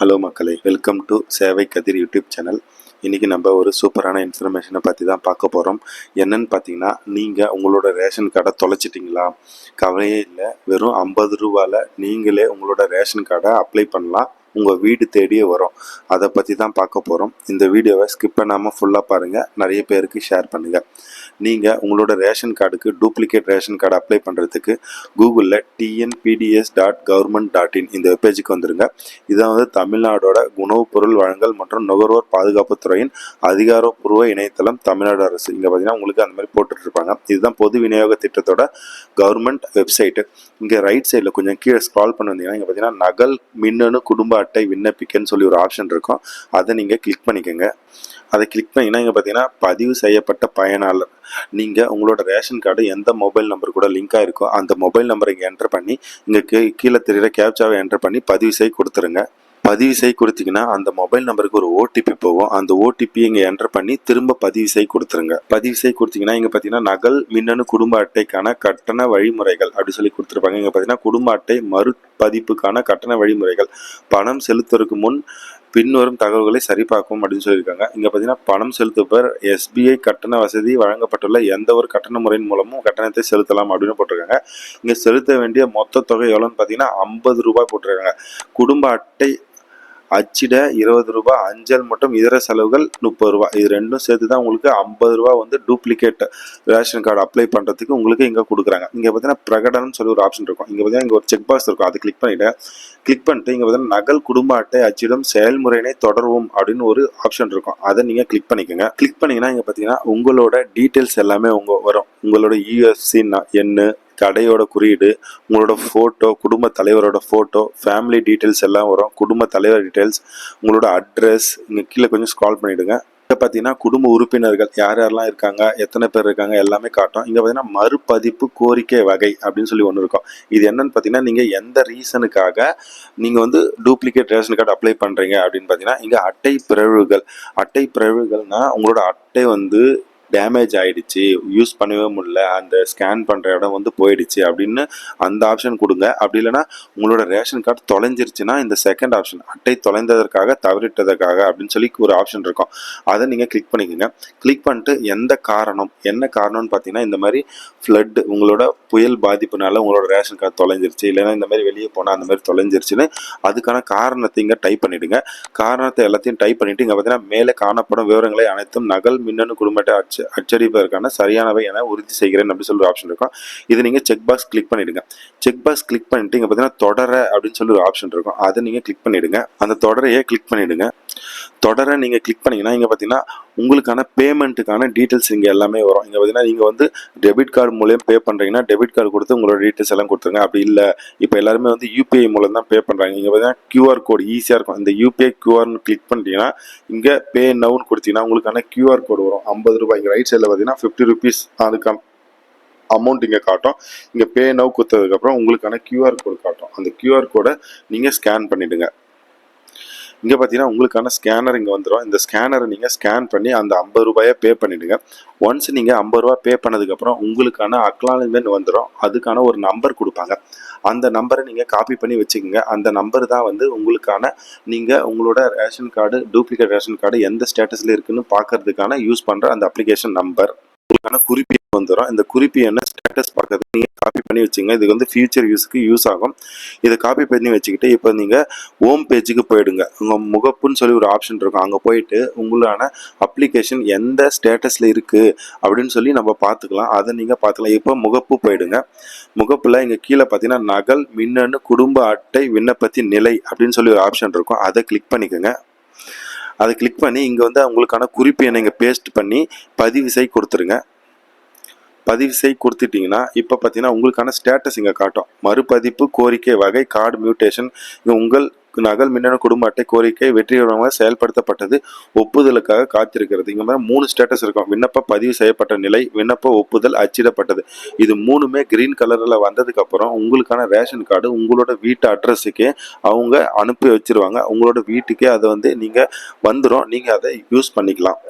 Hello மக்களே. Welcome to சேவை கதிர் YouTube channel இன்றைக்கி நம்ம ஒரு சூப்பரான இன்ஃபர்மேஷனை பற்றி தான் பார்க்க போகிறோம் என்னன்னு பார்த்தீங்கன்னா நீங்கள் உங்களோட ரேஷன் கார்டை தொலைச்சிட்டிங்களா? கவலையே இல்லை. வெறும் ஐம்பது ரூபாயில் நீங்களே உங்களோட ரேஷன் கார்டை அப்ளை பண்ணலாம். உங்கள் வீடு தேடியே வரும். அதை பற்றி தான் பார்க்க போகிறோம் இந்த வீடியோவை ஸ்கிப் பண்ணாமல் ஃபுல்லாக பாருங்கள் நிறைய பேருக்கு ஷேர் பண்ணுங்கள் நீங்கள் உங்களோட ரேஷன் கார்டுக்கு டூப்ளிகேட் ரேஷன் கார்டு அப்ளை பண்ணுறதுக்கு கூகுளில் TNPDS dot government dot in இந்த வெப்பேஜுக்கு வந்துருங்க. இதான் வந்து தமிழ்நாடோட உணவுப் பொருள் வழங்கல் மற்றும் நுகர்வோர் பாதுகாப்புத் துறையின் அதிகாரப்பூர்வ இணையதளம் தமிழ்நாடு அரசு. இங்கே பார்த்தீங்கன்னா உங்களுக்கு அந்த மாதிரி போட்டுட்ருப்பாங்க இதுதான் பொது விநியோக திட்டத்தோட கவர்மெண்ட் வெப்சைட்டு இங்கே ரைட் சைடில் கொஞ்சம் கீழே ஸ்க்ரால் பண்ணி வந்தீங்கன்னா இங்கே பார்த்தீங்கன்னா நகல் மின்னணு குடும்ப அட்டை விண்ணப்பிக்கன்னு சொல்லி ஒரு ஆப்ஷன் இருக்கும். அதை நீங்கள் கிளிக் பண்ணிக்கோங்க. அதை கிளிக் பண்ணிங்கன்னா இங்கே பார்த்தீங்கன்னா பதிவு செய்யப்பட்ட பயனாளர் நீங்கள் உங்களோட ரேஷன் கார்டு எந்த மொபைல் நம்பர் கூட லிங்க் ஆகிருக்கோ அந்த மொபைல் நம்பரை இங்கே என்டர் பண்ணி இங்கே கீ கீழே தெரிகிற கேப்சாவை என்டர் பண்ணி பதிவு செய்ய கொடுத்துருங்க. பதிவு செய்ய கொடுத்தீங்கன்னா அந்த மொபைல் நம்பருக்கு ஒரு ஓடிபி போகும். அந்த ஓடிபி இங்கே என்டர் பண்ணி திரும்ப பதிவு செய்ய கொடுத்துருங்க. பதிவு செய்ய கொடுத்தீங்கன்னா இங்கே பார்த்தீங்கன்னா நகல் மின்னணு குடும்ப அட்டைக்கான கட்டண வழிமுறைகள் அப்படி சொல்லி கொடுத்துருப்பாங்க. இங்கே பார்த்தீங்கன்னா குடும்ப அட்டை மறுபதிப்புக்கான கட்டண வழிமுறைகள். பணம் செலுத்துறதுக்கு முன் பின்வரும் தகவல்களை சரிபார்க்கும் அப்படின்னு சொல்லியிருக்காங்க. இங்கே பார்த்தீங்கன்னா பணம் செலுத்துபவர் எஸ்பிஐ கட்டண வசதி வழங்கப்பட்டுள்ள எந்த ஒரு கட்டண முறையின் மூலமும் கட்டணத்தை செலுத்தலாம் அப்படின்னு போட்டிருக்காங்க. இங்கே செலுத்த வேண்டிய மொத்த தொகை எவ்வளோன்னு பார்த்தீங்கன்னா ஐம்பது ரூபாய் போட்டிருக்காங்க. குடும்ப அட்டை அச்சிட இருபது ரூபாய் அஞ்சல் மற்றும் இதர செலவுகள் முப்பது ரூபாய் இது ரெண்டும் சேர்த்து தான் உங்களுக்கு ஐம்பது ரூபா வந்து டூப்ளிகேட் ரேஷன் கார்டு அப்ளை பண்ணுறதுக்கு உங்களுக்கு இங்கே கொடுக்குறாங்க. இங்கே பார்த்தீங்கன்னா பிரகடனம் சொல்லி ஒரு ஆப்ஷன் இருக்கும். இங்கே பார்த்தீங்கன்னா இங்கே ஒரு செக் பாக்ஸ் இருக்கும். அதை கிளிக் பண்ணிவிட்டு கிளிக் பண்ணிட்டு இங்கே பார்த்தீங்கன்னா நகல் குடும்ப அட்டை அச்சிடும் செயல்முறையினை தொடர்வோம் அப்படின்னு ஒரு ஆப்ஷன் இருக்கும். அதை நீங்கள் கிளிக் பண்ணிக்கோங்க. கிளிக் பண்ணிங்கன்னா இங்கே பார்த்தீங்கன்னா உங்களோட டீட்டெயில்ஸ் எல்லாமே உங்கள் வரும். உங்களோட யூஎஃப்சி எண்ணு கடையோட குறியீடு உங்களோட ஃபோட்டோ குடும்ப தலைவரோட ஃபோட்டோ ஃபேமிலி டீட்டெயில்ஸ் எல்லாம் வரும். குடும்ப தலைவர் டீட்டெயில்ஸ் உங்களோட அட்ரஸ் இங்கே கீழே கொஞ்சம் ஸ்க்ரால் பண்ணிவிடுங்க இங்கே பார்த்தீங்கன்னா குடும்ப உறுப்பினர்கள் யார் யாரெல்லாம் இருக்காங்க எத்தனை பேர் இருக்காங்க எல்லாமே காட்டும். இங்கே பார்த்தீங்கன்னா மறுபதிப்பு கோரிக்கை வகை அப்படின்னு சொல்லி ஒன்று இருக்கும். இது என்னன்னு பார்த்தீங்கன்னா நீங்கள் எந்த ரீசனுக்காக நீங்கள் வந்து டூப்ளிகேட் ரேஷன் கார்டு அப்ளை பண்ணுறீங்க அப்படின்னு பார்த்தீங்கன்னா இங்கே அட்டை பிறழ்வுகள் அட்டை பிறழ்வுகள்னா உங்களோட அட்டை வந்து டேமேஜ் ஆகிடுச்சி யூஸ் பண்ணவே முடியல அந்த ஸ்கேன் பண்ணுற இடம் வந்து போயிடுச்சு அப்படின்னு அந்த ஆப்ஷன் கொடுங்க. அப்படி இல்லைனா உங்களோட ரேஷன் கார்டு தொலைஞ்சிருச்சுன்னா இந்த செகண்ட் ஆப்ஷன் அட்டை தொலைந்ததற்காக தவறிட்டதற்காக அப்படின்னு சொல்லி ஒரு ஆப்ஷன் இருக்கும். அதை நீங்கள் கிளிக் பண்ணிக்கோங்க. கிளிக் பண்ணிட்டு எந்த காரணம் என்ன காரணம்னு பார்த்தீங்கன்னா இந்த மாதிரி ஃப்ளட் உங்களோட புயல் பாதிப்புனால உங்களோட ரேஷன் கார்டு தொலைஞ்சிருச்சு இல்லைன்னா இந்த மாதிரி வெளியே போனால் அந்த மாதிரி தொலைஞ்சிருச்சுன்னு அதுக்கான காரணத்தை இங்கே டைப் பண்ணிவிடுங்க காரணத்தை எல்லாத்தையும் டைப் பண்ணிவிட்டு இங்கே பார்த்தீங்கன்னா மேலே காணப்படும் விவரங்களை அனைத்தும் நகல் மின்னணு குடும்பத்தை அச்சு அச்சடிப்பதற்கான சரியானவை என உறுதி செய்கிறேன் அப்படின்னு சொல்லி ஒரு ஆப்ஷன் இருக்கும். இது நீங்கள் செக் பாக்ஸ் கிளிக் பண்ணிவிடுங்க செக் பாக்ஸ் கிளிக் பண்ணிட்டு இங்கே பார்த்தீங்கன்னா தொடர அப்படின்னு சொல்லி ஒரு ஆப்ஷன் இருக்கும். அதை நீங்கள் கிளிக் பண்ணிவிடுங்க அந்த தொடரையே கிளிக் பண்ணிவிடுங்க தொடர நீங்கள் கிளிக் பண்ணீங்கன்னா இங்கே பார்த்தீங்கன்னா உங்களுக்கான பேமெண்ட்டுக்கான டீட்டெயில்ஸ் இங்கே எல்லாமே வரும். இங்கே பார்த்தீங்கன்னா நீங்கள் வந்து டெபிட் கார்டு மூலியம் பே பண்ணுறீங்கன்னா டெபிட் கார்டு கொடுத்து உங்களோட டீட்டெயில்ஸ் எல்லாம் கொடுத்துருங்க. அப்படி இல்லை இப்போ எல்லாருமே வந்து யூபிஐ மூலம் தான் பே பண்ணுறாங்க இங்கே பார்த்தீங்கன்னா கியூஆர் கோடு ஈஸியாக இருக்கும். இந்த யூபிஐ கியூஆர்னு கிளிக் பண்ணிட்டீங்கன்னா இங்கே பே நவுன்னு கொடுத்தீங்கன்னா உங்களுக்கான கியூஆர் கோடு வரும். ஐம்பது ரூபாய். இங்கே ரைட் சைடில் பார்த்தீங்கன்னா ஃபிஃப்டி ருபீஸ் அதுக்கு அமௌண்ட் இங்கே காட்டும். இங்கே பே நவ் கொடுத்ததுக்கப்புறம் உங்களுக்கான கியூஆர் கோடு காட்டும். அந்த கியூஆர் கோடை நீங்கள் ஸ்கேன் பண்ணிவிடுங்க இங்கே பார்த்தீங்கன்னா உங்களுக்கான ஸ்கேனர் இங்கே வந்துடும் இந்த ஸ்கேனரை நீங்கள் ஸ்கேன் பண்ணி அந்த ஐம்பது ரூபாயை பே பண்ணிவிடுங்க ஒன்ஸ் நீங்கள் ஐம்பது ரூபா பே பண்ணதுக்கப்புறம் உங்களுக்கான அக்னாலஜ்மெண்ட் வந்துடும் அதுக்கான ஒரு நம்பர் கொடுப்பாங்க. அந்த நம்பரை நீங்கள் காப்பி பண்ணி வச்சுக்கோங்க. அந்த நம்பர் தான் வந்து உங்களுக்கான நீங்கள் உங்களோட ration card duplicate ration card எந்த ஸ்டேட்டஸில் இருக்குன்னு பார்க்கறதுக்கான யூஸ் பண்ணுற அந்த அப்ளிகேஷன் நம்பர் உங்களுக்கான குறிப்பு வந்துடும் இந்த குறிப்பு என்ன ஸ்டேட்டஸ் பார்க்கறது நீங்கள் காப்பி பண்ணி வச்சுங்க. இது வந்து ஃபியூச்சர் யூஸ்க்கு யூஸ் ஆகும். இதை காப்பி பண்ணி வச்சுக்கிட்டு இப்போ நீங்கள் ஹோம் பேஜுக்கு போயிடுங்க. உங்கள் முகப்புன்னு சொல்லி ஒரு ஆப்ஷன் இருக்கும். அங்கே போயிட்டு உங்களான அப்ளிகேஷன் எந்த ஸ்டேட்டஸில் இருக்குது அப்படின்னு சொல்லி நம்ம பார்த்துக்கலாம். அதை நீங்கள் பார்த்துக்கலாம் இப்போ முகப்பு போயிடுங்க. முகப்பில் இங்கே கீழே பார்த்தீங்கன்னா நகல் மின்னணு குடும்ப அட்டை விண்ணப்பத்தின் நிலை அப்படின்னு சொல்லி ஒரு ஆப்ஷன் இருக்கும். அதை கிளிக் பண்ணிக்கோங்க. அதை கிளிக் பண்ணி இங்கே வந்து உங்களுக்கான குறிப்பு எண்ணை இங்கே பேஸ்ட் பண்ணி பதிவு செய் கொடுத்துருங்க. பதிவு செய் கொடுத்துட்டிங்கன்னா இப்போ பார்த்தீங்கன்னா உங்களுக்கான ஸ்டேட்டஸ் இங்கே காட்டும். மறுபதிப்பு கோரிக்கை வகை கார்டு மியூட்டேஷன் இங்கே உங்கள் நகல் மின்னணு குடும்ப அட்டை கோரிக்கை வெற்றிகரமாக செயல்படுத்தப்பட்டது. ஒப்புதலுக்காக காத்திருக்கிறது. இங்கே மாதிரி மூணு ஸ்டேட்டஸ் இருக்கும். விண்ணப்ப பதிவு செய்யப்பட்ட நிலை விண்ணப்ப ஒப்புதல் அச்சிடப்பட்டது. இது மூணுமே கிரீன் கலரில் வந்ததுக்கப்புறம் உங்களுக்கான ரேஷன் கார்டு உங்களோட வீட்டு அட்ரஸுக்கே அவங்க அனுப்பி வச்சிருவாங்க. உங்களோட வீட்டுக்கே அதை வந்து நீங்கள் வந்துடும் நீங்கள் அதை யூஸ் பண்ணிக்கலாம்.